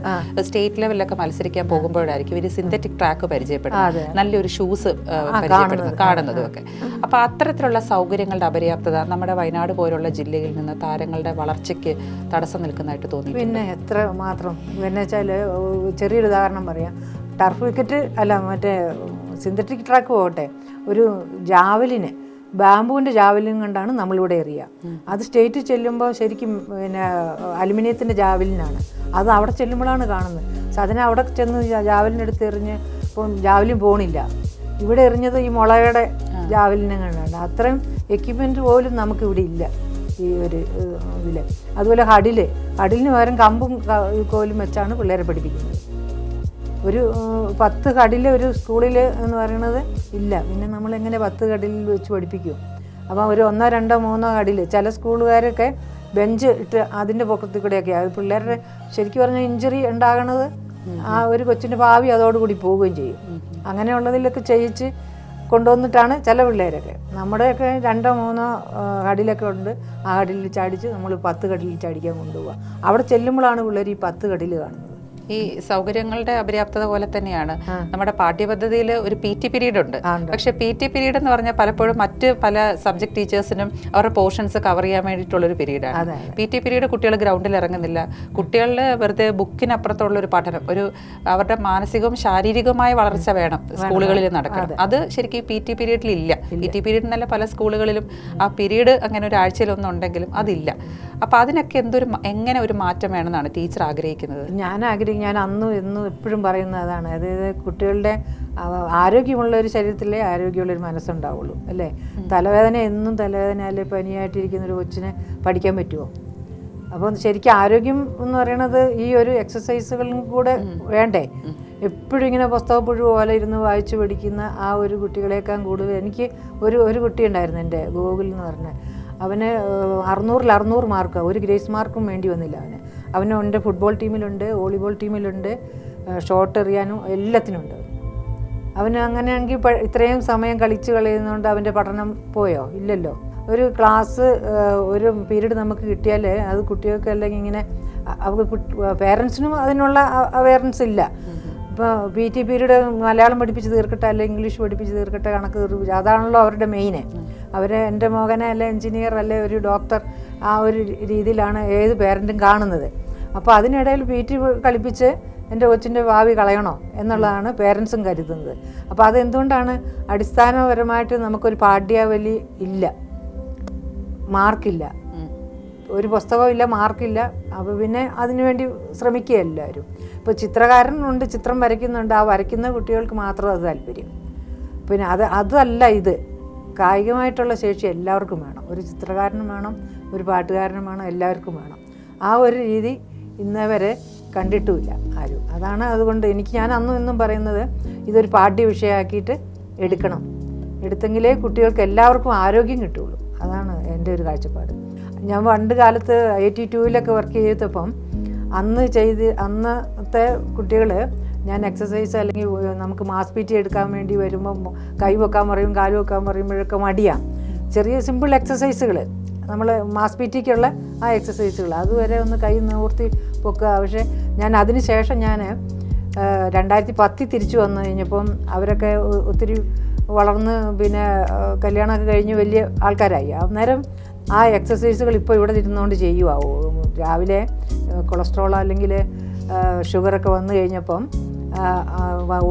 സ്റ്റേറ്റ് ലെവലിലൊക്കെ മത്സരിക്കാൻ പോകുമ്പോഴായിരിക്കും ഇവർ സിന്തറ്റിക് ട്രാക്ക് പരിചയപ്പെടുന്നത് നല്ലൊരു ഷൂസ് പരിചയപ്പെടുന്നത് കാണുന്നതും. ഒക്കെ. അപ്പൊ അത്തരത്തിലുള്ള സൗകര്യങ്ങളുടെ അപര്യാപ്തത നമ്മുടെ വയനാട് പോലുള്ള ജില്ലയിൽ നിന്ന് താരങ്ങളുടെ വളർച്ചയ്ക്ക് തടസ്സം നിൽക്കുന്നതായിട്ട് തോന്നി
പിന്നെ എത്ര മാത്രം? പിന്നെ വെച്ചാൽ ചെറിയൊരു ഉദാഹരണം പറയാം. ടർഫ് വിക്കറ്റ് അല്ല മറ്റേ സിന്തറ്റിക് ട്രാക്ക് പോകട്ടെ. ഒരു ജാവലിന് ബാമ്പുവിന്റെ ജാവലിൻ കൊണ്ടാണ് നമ്മളിവിടെ എറിയുക. അത് സ്റ്റേറ്റ് ചെല്ലുമ്പോൾ ശരിക്കും പിന്നെ അലുമിനിയത്തിന്റെ ജാവലിനാണ്. അത് അവിടെ ചെല്ലുമ്പോഴാണ് കാണുന്നത്. സാധനം അവിടെ ചെന്ന് ജാവലിൻ എടുത്ത് എറിഞ്ഞ് ഇപ്പം ജാവലിൻ പോണില്ല. ഇവിടെ എറിഞ്ഞത് ഈ മുളയുടെ ജാവലിനെ കണ്ടാണ്. അത്രയും എക്യുപ്മെന്റ് പോലും നമുക്ക് ഇവിടെ ഇല്ല. ഈ ഒരു ഇതിൽ അതുപോലെ ഹടിൽ ഹടിലിന് പകരം കമ്പും കോലും വെച്ചാണ് പിള്ളേരെ പഠിപ്പിക്കുന്നത്. ഒരു പത്ത് കടിൽ ഒരു സ്കൂളിൽ എന്ന് പറയുന്നത് ഇല്ല. പിന്നെ നമ്മൾ എങ്ങനെ പത്ത് കടിലിൽ വെച്ച് പഠിപ്പിക്കും? അപ്പോൾ ഒരു ഒന്നോ രണ്ടോ മൂന്നോ കടിൽ ചില സ്കൂളുകാരൊക്കെ ബെഞ്ച് ഇട്ട് അതിന്റെ പൊക്കത്തിൽ കൂടെയൊക്കെ അത് പിള്ളേരുടെ ശരിക്കും പറഞ്ഞാൽ ഇഞ്ചുറി ഉണ്ടാകണത് ആ ഒരു കൊച്ചിന്റെ ഭാവി അതോടുകൂടി പോവുകയും ചെയ്യും. അങ്ങനെയുള്ളതിലൊക്കെ ചെയ്യിച്ച് കൊണ്ടുവന്നിട്ടാണ് ചില പിള്ളേരൊക്കെ. നമ്മുടെയൊക്കെ രണ്ടോ മൂന്നോ കടിലൊക്കെ ഉണ്ട്. ആ കടിലിൽ ചാടിച്ച് നമ്മൾ പത്ത് കടിലിൽ ചാടിക്കാൻ കൊണ്ടുപോവുക അവിടെ ചെല്ലുമ്പോഴാണ് പിള്ളേർ ഈ പത്ത് കടിൽ കാണുന്നത്.
ഈ സൗകര്യങ്ങളുടെ അപര്യാപ്തത പോലെ തന്നെയാണ്. നമ്മുടെ പാഠ്യപദ്ധതിയിൽ ഒരു പി ടി പീരീഡ് ഉണ്ട്. പക്ഷെ പി ടി പീരീഡ് എന്ന് പറഞ്ഞാൽ പലപ്പോഴും മറ്റ് പല സബ്ജക്ട് ടീച്ചേഴ്സിനും അവരുടെ പോർഷൻസ് കവർ ചെയ്യാൻ വേണ്ടിയിട്ടുള്ള ഒരു പീരീഡാണ് പി ടി പീരീഡ് കുട്ടികൾ ഗ്രൗണ്ടിൽ ഇറങ്ങുന്നില്ല. കുട്ടികളുടെ വെറുതെ ബുക്കിനപ്പുറത്തുള്ള ഒരു പഠനം ഒരു അവരുടെ മാനസികവും ശാരീരികവുമായ വളർച്ച വേണം സ്കൂളുകളിൽ നടക്കണം അത്. ശരിക്കും പി ടി പീരീഡിൽ ഇല്ല. പി ടി പീരീഡ് എന്നല്ല പല സ്കൂളുകളിലും ആ പീരീഡ് അങ്ങനെ ഒരു ആഴ്ചയിലൊന്നും ഉണ്ടെങ്കിലും അതില്ല. അപ്പൊ അതിനൊക്കെ എന്തൊരു എങ്ങനെ ഒരു മാറ്റം വേണമെന്നാണ് ടീച്ചർ ആഗ്രഹിക്കുന്നത്?
ഞാൻ ആഗ്രഹിക്കും ഞാൻ അന്നും ഇന്നും എപ്പോഴും പറയുന്ന അതാണ്. അതായത് കുട്ടികളുടെ ആരോഗ്യമുള്ള ഒരു ശരീരത്തിലേ ആരോഗ്യമുള്ള ഒരു മനസ്സുണ്ടാവുള്ളൂ അല്ലേ? തലവേദന എന്നും തലവേദന അല്ലെ പനിയായിട്ടിരിക്കുന്ന ഒരു കൊച്ചിനെ പഠിക്കാൻ പറ്റുമോ അപ്പോൾ ശരിക്കും ആരോഗ്യം എന്ന് പറയുന്നത് ഈ ഒരു എക്സസൈസുകളും കൂടെ വേണ്ടേ? എപ്പോഴും ഇങ്ങനെ പുസ്തക പുഴു പോലെ ഇരുന്ന് വായിച്ചു പഠിക്കുന്ന ആ ഒരു കുട്ടികളെക്കാൾ കൂടുതൽ എനിക്ക് ഒരു ഒരു കുട്ടി ഉണ്ടായിരുന്നു എന്റെ ഗോകുൽ എന്ന് പറഞ്ഞ. അവന് അറുന്നൂറിൽ അറുന്നൂറ് മാർക്ക് ഒരു ഗ്രേസ് മാർക്കും വേണ്ടി വന്നില്ല അവന്. അവന് എന്റെ ഫുട്ബോൾ ടീമിലുണ്ട് വോളിബോൾ ടീമിലുണ്ട് ഷോട്ട് എറിയാനും എല്ലാത്തിനുണ്ട്. അവൻ അങ്ങനെയാണെങ്കിൽ ഇത്രയും സമയം കളിച്ച് കളയുന്നതുകൊണ്ട് അവന്റെ പഠനം പോയോ? ഇല്ലല്ലോ. ഒരു ക്ലാസ് ഒരു പീരീഡ് നമുക്ക് കിട്ടിയാൽ അത് കുട്ടികൾക്ക് അല്ലെങ്കിൽ ഇങ്ങനെ അവർക്ക് പേരൻസിനും അതിനുള്ള അവയർനെസ് ഇല്ല. ഇപ്പോൾ പി ടി പീരീഡ് മലയാളം പഠിപ്പിച്ച് തീർക്കട്ടെ അല്ലെങ്കിൽ ഇംഗ്ലീഷ് പഠിപ്പിച്ച് തീർക്കട്ടെ കണക്ക് അതാണല്ലോ അവരുടെ മെയിന് അവരെ എന്റെ മകനെ അല്ലെ എഞ്ചിനീയർ അല്ലെ ഒരു ഡോക്ടർ ആ ഒരു രീതിയിലാണ് ഏത് പേരന്റും കാണുന്നത്. അപ്പോൾ അതിനിടയിൽ പി ടി കളിപ്പിച്ച് എന്റെ കൊച്ചിന്റെ ഭാവി കളയണോ എന്നുള്ളതാണ് പേരൻസും കരുതുന്നത്. അപ്പോൾ അതെന്തുകൊണ്ടാണ് അടിസ്ഥാനപരമായിട്ട് നമുക്കൊരു പാഠ്യാവലി ഇല്ല? മാർക്കില്ല. ഒരു പുസ്തകമില്ല മാർക്കില്ല. അപ്പോൾ പിന്നെ അതിനുവേണ്ടി ശ്രമിക്കുക എല്ലാവരും. ഇപ്പോൾ ചിത്രകാരനുണ്ട് ചിത്രം വരയ്ക്കുന്നുണ്ട്. ആ വരയ്ക്കുന്ന കുട്ടികൾക്ക് മാത്രം അത് താല്പര്യം. പിന്നെ അത് അതല്ല ഇത്. കായികമായിട്ടുള്ള ശേഷി എല്ലാവർക്കും വേണം. ഒരു ചിത്രകാരനും വേണം ഒരു പാട്ടുകാരനും വേണം എല്ലാവർക്കും വേണം. ആ ഒരു രീതി ഇന്നേ വരെ കണ്ടിട്ടുമില്ല ആരും. അതാണ് അതുകൊണ്ട് എനിക്ക് ഞാൻ അന്നും ഇന്നും പറയുന്നത് ഇതൊരു പാഠ്യ വിഷയമാക്കിയിട്ട് എടുക്കണം. എടുത്തെങ്കിലേ കുട്ടികൾക്ക് എല്ലാവർക്കും ആരോഗ്യം കിട്ടുള്ളൂ അതാണ് എന്റെ ഒരു കാഴ്ചപ്പാട്. ഞാൻ പണ്ട് കാലത്ത് എയ്റ്റി ടൂവിലൊക്കെ വർക്ക് ചെയ്തപ്പം അന്ന് ചെയ്ത് അന്നത്തെ കുട്ടികൾ ഞാൻ എക്സസൈസ് അല്ലെങ്കിൽ നമുക്ക് മാസ് പി ടി എടുക്കാൻ വേണ്ടി വരുമ്പോൾ കൈ വെക്കാൻ പറയും കാൽ വെക്കാൻ പറയുമ്പോഴൊക്കെ മടിയാണ് ചെറിയ സിമ്പിൾ എക്സസൈസുകൾ നമ്മൾ മാസ് പി ടിക്കുള്ള ആ എക്സസൈസുകൾ അതുവരെ ഒന്ന് കൈ നിവർത്തി പൊക്കുക. പക്ഷേ ഞാൻ അതിന് ശേഷം ഞാൻ രണ്ടായിരത്തി പത്തിൽ തിരിച്ചു വന്നു കഴിഞ്ഞപ്പം അവരൊക്കെ ഒത്തിരി വളർന്ന് പിന്നെ കല്യാണമൊക്കെ കഴിഞ്ഞ് വലിയ ആൾക്കാരായി. അന്നേരം ആ എക്സസൈസുകൾ ഇപ്പോൾ ഇവിടെ ഇരുന്നുകൊണ്ട് ചെയ്യുവാവോ രാവിലെ കൊളസ്ട്രോൾ അല്ലെങ്കിൽ ഷുഗറൊക്കെ വന്നു കഴിഞ്ഞപ്പം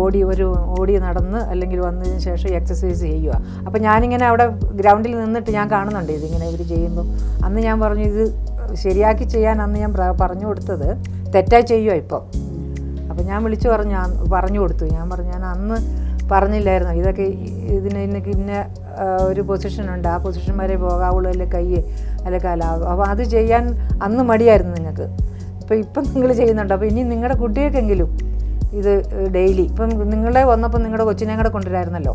ഓടി ഒരു ഓടി നടന്ന് അല്ലെങ്കിൽ വന്നതിന് ശേഷം എക്സസൈസ് ചെയ്യുക. അപ്പം ഞാനിങ്ങനെ അവിടെ ഗ്രൗണ്ടിൽ നിന്നിട്ട് ഞാൻ കാണുന്നുണ്ട് ഇതിങ്ങനെ ഇവർ ചെയ്യുമ്പോൾ അന്ന് ഞാൻ പറഞ്ഞു ഇത് ശരിയാക്കി ചെയ്യാൻ അന്ന് ഞാൻ പറഞ്ഞു കൊടുത്തത് തെറ്റായി ചെയ്യുക ഇപ്പോൾ അപ്പം ഞാൻ വിളിച്ചു പറഞ്ഞു പറഞ്ഞു കൊടുത്തു. ഞാൻ പറഞ്ഞു ഞാൻ അന്ന് പറഞ്ഞില്ലായിരുന്നു. ഇതൊക്കെ ഇതിന് ഇന്നക്ക് ഇന്ന ഒരു പൊസിഷനുണ്ട് ആ പൊസിഷൻ വരെ പോകാവുള്ളൂ അല്ലെ കൈ അല്ലെ കാല. അപ്പോൾ അത് ചെയ്യാൻ അന്ന് മടിയായിരുന്നു നിങ്ങൾക്ക്. അപ്പോൾ ഇപ്പം നിങ്ങൾ ചെയ്യുന്നുണ്ട്. അപ്പോൾ ഇനി നിങ്ങളുടെ കുട്ടികൾക്കെങ്കിലും ഇത് ഡെയിലി. ഇപ്പം നിങ്ങളെ വന്നപ്പോൾ നിങ്ങളുടെ കൊച്ചിനെ കൂടെ കൊണ്ടുവരായിരുന്നല്ലോ.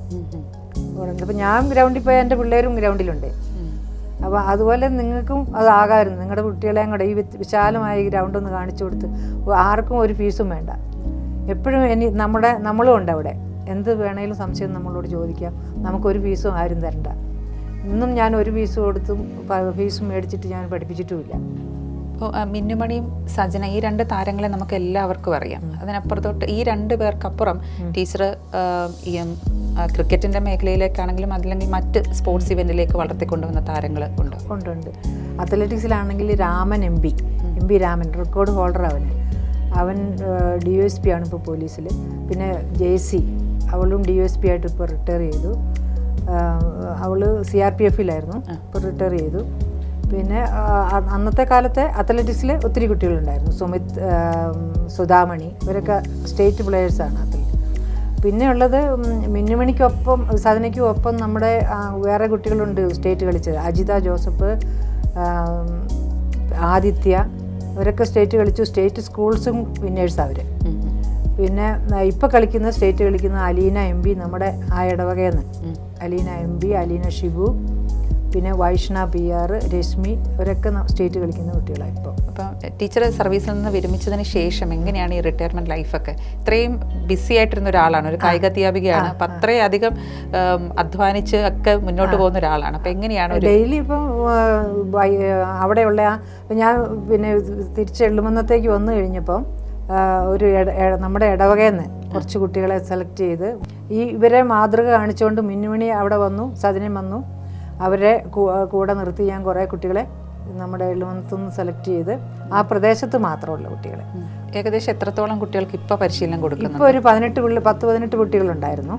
അപ്പം ഞാൻ ഗ്രൗണ്ടിൽ പോയാൽ എന്റെ പിള്ളേരും ഗ്രൗണ്ടിലുണ്ട്. അപ്പോൾ അതുപോലെ നിങ്ങൾക്കും അതാകാമായിരുന്നു നിങ്ങളുടെ കുട്ടികളെയും കൂടെ ഈ വിശാലമായ ഗ്രൗണ്ട് ഒന്ന് കാണിച്ചു കൊടുത്ത് ആർക്കും ഒരു ഫീസും വേണ്ട. എപ്പോഴും ഇനി നമ്മുടെ നമ്മളും ഉണ്ട് അവിടെ. എന്ത് വേണേലും സംശയം നമ്മളോട് ചോദിക്കാം. നമുക്കൊരു ഫീസും ആരും തരണ്ട. ഇന്നും ഞാൻ ഒരു ഫീസ് കൊടുത്തും ഫീസും മേടിച്ചിട്ട് ഞാൻ പഠിപ്പിച്ചിട്ടുമില്ല.
ഇപ്പോൾ മിന്നുമണിയും സജന ഈ രണ്ട് താരങ്ങളെ നമുക്ക് എല്ലാവർക്കും അറിയാം. അതിനപ്പുറത്തോട്ട് ഈ രണ്ട് പേർക്കപ്പുറം ടീച്ചർ ഈ ക്രിക്കറ്റിന്റെ മേഖലയിലേക്കാണെങ്കിലും അതല്ലെങ്കിൽ മറ്റ് സ്പോർട്സ് ഇവന്റിലേക്ക് വളർത്തിക്കൊണ്ടുവന്ന താരങ്ങൾ ഉണ്ട്.
ഉണ്ടുണ്ട് അത്ലറ്റിക്സിലാണെങ്കിൽ Raman M P. M P Raman record holder അവന്. അവൻ ഡി എസ് പി ആണ് ഇപ്പോൾ പോലീസിൽ പിന്നെ ജെയ്സി അവളും ഡി എസ് പി ആയിട്ട് ഇപ്പോൾ റിട്ടയർ ചെയ്തു. അവൾ സി ആർ പി എഫിലായിരുന്നു ഇപ്പോൾ റിട്ടയർ ചെയ്തു. പിന്നെ അന്നത്തെ കാലത്തെ അത്ലറ്റിക്സിൽ ഒത്തിരി കുട്ടികളുണ്ടായിരുന്നു. സുമിത് സുധാമണി. ഇവരൊക്കെ സ്റ്റേറ്റ് പ്ലെയേഴ്സാണ് അതിൽ പിന്നെ ഉള്ളത് ഉം, മിന്നുമണിക്കൊപ്പം സദനയ്ക്കും ഒപ്പം നമ്മുടെ വേറെ കുട്ടികളുണ്ട് സ്റ്റേറ്റ് കളിച്ചത്. അജിത ജോസഫ് ആദിത്യ. ഇവരൊക്കെ സ്റ്റേറ്റ് കളിച്ചു. സ്റ്റേറ്റ് സ്കൂൾസും വിന്നേഴ്സ് അവർ പിന്നെ ഇപ്പോൾ കളിക്കുന്ന സ്റ്റേറ്റ് കളിക്കുന്ന അലീന എം പി നമ്മുടെ ആ ഇടവകയെന്ന് അലീന എം പി അലീന ഷിബു. പിന്നെ വൈഷ്ണ പി ആർ രശ്മി ഇവരൊക്കെ സ്റ്റേറ്റ് കളിക്കുന്ന കുട്ടികളാണ് ഇപ്പോൾ
അപ്പോൾ ടീച്ചർ സർവീസിൽ നിന്ന് വിരമിച്ചതിന് ശേഷം എങ്ങനെയാണ് ഈ റിട്ടയർമെന്റ് ലൈഫൊക്കെ ഇത്രയും ബിസി ആയിട്ടിരുന്ന ഒരാളാണ് ഒരു കായിക അധ്യാപികയാണ് അപ്പം അത്രയും അധികം അധ്വാനിച്ച് ഒക്കെ മുന്നോട്ട് പോകുന്ന ഒരാളാണ്. അപ്പം എങ്ങനെയാണ്
ഡെയിലി ഇപ്പം അവിടെയുള്ള ആ- ഞാൻ പിന്നെ തിരിച്ചെള്ളുമെന്നത്തേക്ക് വന്നു കഴിഞ്ഞപ്പം ഒരു നമ്മുടെ ഇടവകയിൽ നിന്ന് കുറച്ച് കുട്ടികളെ സെലക്ട് ചെയ്ത് ഈ ഇവരെ മാതൃക കാണിച്ചുകൊണ്ട് മിന്നുമണി അവിടെ വന്നു സദനം വന്നു. അവരെ കൂടെ നിർത്തി ഞാൻ കുറേ കുട്ടികളെ നമ്മുടെ എളുമത്ത് നിന്ന് സെലക്ട് ചെയ്ത് ആ പ്രദേശത്ത് മാത്രമുള്ള കുട്ടികളെ.
ഏകദേശം എത്രത്തോളം കുട്ടികൾക്ക് ഇപ്പോൾ പരിശീലനം കൊടുക്കുന്നു
ഇപ്പോൾ ഒരു പതിനെട്ട് പിള്ളേ പത്ത് പതിനെട്ട് കുട്ടികളുണ്ടായിരുന്നു.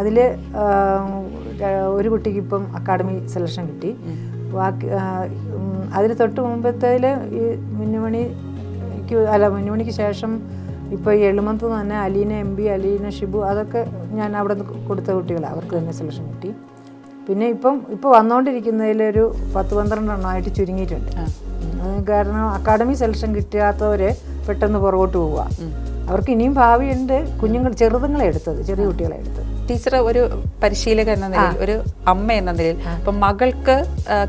അതിൽ ഒരു കുട്ടിക്ക് ഇപ്പം അക്കാഡമി സെലക്ഷൻ കിട്ടി. ബാക്കി അതിന് തൊട്ട് മുമ്പത്തേതിൽ ഈ മിന്നുമണിക്ക് അല്ല മിന്നുമണിക്ക് ശേഷം ഇപ്പോൾ ഈ എളുമത്ത് തന്നെ അലീന എം ബി അലീന ഷിബു അതൊക്കെ ഞാൻ അവിടെ നിന്ന് കൊടുത്ത കുട്ടികളാണ് അവർക്ക് തന്നെ സെലക്ഷൻ കിട്ടി. പിന്നെ ഇപ്പം ഇപ്പോൾ വന്നുകൊണ്ടിരിക്കുന്നതിലൊരു പത്ത് പന്ത്രണ്ടെണ്ണമായിട്ട് ചുരുങ്ങിയിട്ടുണ്ട്. കാരണം അക്കാഡമി സെലക്ഷൻ കിട്ടാത്തവർ പെട്ടെന്ന് പുറകോട്ട് പോവുക. അവർക്ക് ഇനിയും ഭാവിയുണ്ട് കുഞ്ഞുങ്ങൾ ചെറുതുങ്ങളെ എടുത്തത് ചെറിയ കുട്ടികളെ എടുത്തത്.
ടീച്ചർ ഒരു പരിശീലക എന്ന നിലയിൽ ഒരു അമ്മ എന്ന നിലയിൽ. അപ്പൊ മകൾക്ക്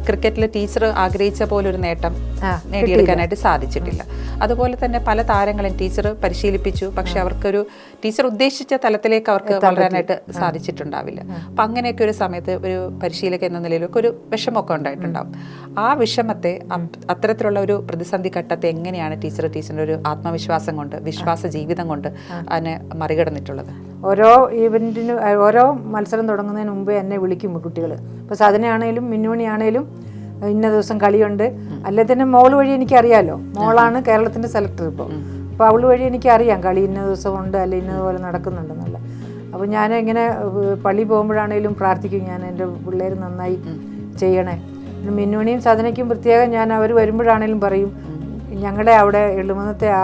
ക്രിക്കറ്റിൽ ടീച്ചർ ആഗ്രഹിച്ച പോലെ ഒരു നേട്ടം നേടിയെടുക്കാനായിട്ട് സാധിച്ചിട്ടില്ല. അതുപോലെ തന്നെ പല താരങ്ങളും ടീച്ചർ പരിശീലിപ്പിച്ചു. പക്ഷെ അവർക്കൊരു ടീച്ചർ ഉദ്ദേശിച്ച തലത്തിലേക്ക് അവർക്ക് വളരാനായിട്ട് സാധിച്ചിട്ടുണ്ടാവില്ല. അപ്പൊ അങ്ങനെയൊക്കെ ഒരു സമയത്ത് ഒരു പരിശീലക എന്ന നിലയിലൊക്കെ ഒരു വിഷമമൊക്കെ ഉണ്ടായിട്ടുണ്ടാവും. ആ വിഷമത്തെ അത്തരത്തിലുള്ള ഒരു പ്രതിസന്ധി ഘട്ടത്തെ എങ്ങനെയാണ് ടീച്ചർ ടീച്ചറിന്റെ ഒരു ആത്മവിശ്വാസം കൊണ്ട് വിശ്വാസ ജീവിതം കൊണ്ട് അതിനെ മറികടന്നിട്ടുള്ളത്?
ഓരോ ഈവന്റിന് ഓരോ മത്സരം തുടങ്ങുന്നതിന് മുമ്പേ എന്നെ വിളിക്കും കുട്ടികൾ ഇപ്പോൾ സദനയാണേലും മിന്നുമണിയാണേലും ഇന്ന ദിവസം കളിയുണ്ട്. അല്ലെ തന്നെ മോൾ വഴി എനിക്കറിയാമല്ലോ മോളാണ് കേരളത്തിന്റെ സെലക്ടർ ഇപ്പോൾ അപ്പോൾ അവൾ വഴി എനിക്കറിയാം കളി ഇന്ന ദിവസം ഉണ്ട് അല്ലെ ഇന്നതുപോലെ നടക്കുന്നുണ്ടെന്നുള്ള അപ്പോൾ ഞാൻ ഇങ്ങനെ പള്ളി പോകുമ്പോഴാണേലും പ്രാർത്ഥിക്കും ഞാൻ എന്റെ പിള്ളേർ നന്നായി ചെയ്യണേ. മിന്നുമണിയും സദനയ്ക്കും പ്രത്യേകം ഞാൻ അവർ വരുമ്പോഴാണേലും പറയും ഞങ്ങളുടെ അവിടെ എളുമന്നത്തെ ആ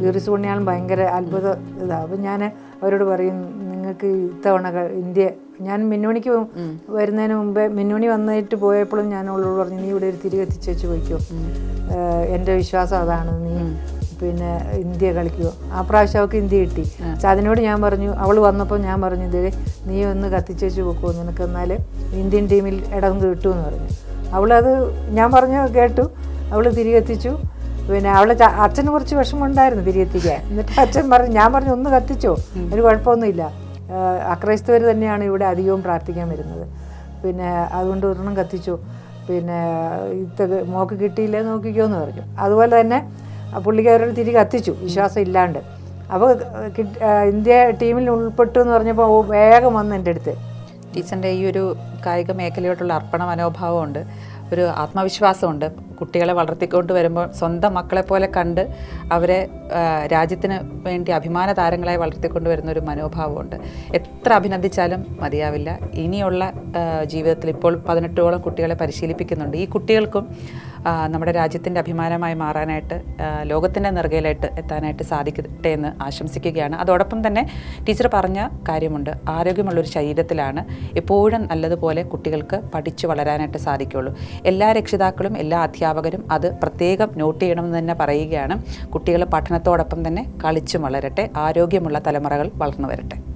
ഗീറിസ് പുണ്യാളും ഭയങ്കര അത്ഭുത ഇതാണ് അപ്പം ഞാൻ അവരോട് പറയും നിങ്ങൾക്ക് ഇത്തവണ ഇന്ത്യ ഞാൻ മിന്നോണിക്ക് വരുന്നതിന് മുമ്പേ മിന്നോണി വന്നിട്ട് പോയപ്പോഴും ഞാൻ അവളോട് പറഞ്ഞു നീ ഇവിടെ ഒരു തിരി കത്തിച്ച് വെച്ച് പോയിക്കോ. എന്റെ വിശ്വാസം അതാണ് നീ പിന്നെ ഇന്ത്യ കളിക്കുമോ ആ പ്രാവശ്യം അവൾക്ക് ഇന്ത്യ കിട്ടി. പക്ഷെ അതിനോട് ഞാൻ പറഞ്ഞു അവൾ വന്നപ്പോൾ ഞാൻ പറഞ്ഞു ഇതേ നീ ഒന്ന് കത്തിച്ച് വെച്ച് പോക്കോ നിനക്ക് എന്നാൽ ഇന്ത്യൻ ടീമിൽ ഇടം കിട്ടുമെന്ന് പറഞ്ഞു. അവളത് ഞാൻ പറഞ്ഞു കേട്ടു അവൾ തിരി കത്തിച്ചു. പിന്നെ അവളെ അച്ഛന് കുറച്ച് വിഷമമുണ്ടായിരുന്നു തിരികെത്തിക്കാൻ എന്നിട്ട് അച്ഛൻ പറഞ്ഞു ഞാൻ പറഞ്ഞു ഒന്ന് കത്തിച്ചോ ഒരു കുഴപ്പമൊന്നുമില്ല. അക്രൈസ്തവർ തന്നെയാണ് ഇവിടെ അധികവും പ്രാർത്ഥിക്കാൻ വരുന്നത്. പിന്നെ അതുകൊണ്ട് ഒരെണ്ണം കത്തിച്ചു. പിന്നെ ഇത് മോക്ക് കിട്ടിയില്ലേ നോക്കിക്കോ എന്ന് പറഞ്ഞു. അതുപോലെ തന്നെ പുള്ളിക്ക് പുള്ളിക്കാരോട് തിരി കത്തിച്ചു വിശ്വാസം ഇല്ലാണ്ട്. അപ്പോൾ ഇന്ത്യ ടീമിൽ ഉൾപ്പെട്ടു എന്ന് പറഞ്ഞപ്പോൾ വേഗം വന്ന് എന്റെ അടുത്ത്.
ടീച്ചറിന്റെ ഈ ഒരു കായിക മേഖലയോട്ടുള്ള അർപ്പണ മനോഭാവമുണ്ട്. ഒരു ആത്മവിശ്വാസമുണ്ട്. കുട്ടികളെ വളർത്തിക്കൊണ്ട് വരുമ്പോൾ സ്വന്തം മക്കളെ പോലെ കണ്ട് അവരെ രാജ്യത്തിന് വേണ്ടി അഭിമാന താരങ്ങളായി വളർത്തിക്കൊണ്ട് വരുന്ന ഒരു മനോഭാവമുണ്ട്. എത്ര അഭിനന്ദിച്ചാലും മതിയാവില്ല. ഇനിയുള്ള ജീവിതത്തിൽ ഇപ്പോൾ പതിനെട്ടോളം കുട്ടികളെ പരിശീലിപ്പിക്കുന്നുണ്ട്. ഈ കുട്ടികൾക്കും നമ്മുടെ രാജ്യത്തിന്റെ അഭിമാനമായി മാറാനായിട്ട് ലോകത്തിന്റെ നെറുകയിലായിട്ട് എത്താനായിട്ട് സാധിക്കട്ടെ എന്ന് ആശംസിക്കുകയാണ്. അതോടൊപ്പം തന്നെ ടീച്ചർ പറഞ്ഞ കാര്യമുണ്ട്. ആരോഗ്യമുള്ളൊരു ശരീരത്തിലാണ് എപ്പോഴും നല്ലതുപോലെ കുട്ടികൾക്ക് പഠിച്ചു വളരാനായിട്ട് സാധിക്കുള്ളൂ എല്ലാ രക്ഷിതാക്കളും എല്ലാ അധ്യാപകരും അത് പ്രത്യേകം നോട്ട് ചെയ്യണമെന്ന് തന്നെ പറയുകയാണ്. കുട്ടികൾ പഠനത്തോടൊപ്പം തന്നെ കളിച്ചും വളരട്ടെ. ആരോഗ്യമുള്ള തലമുറകൾ വളർന്നു വരട്ടെ.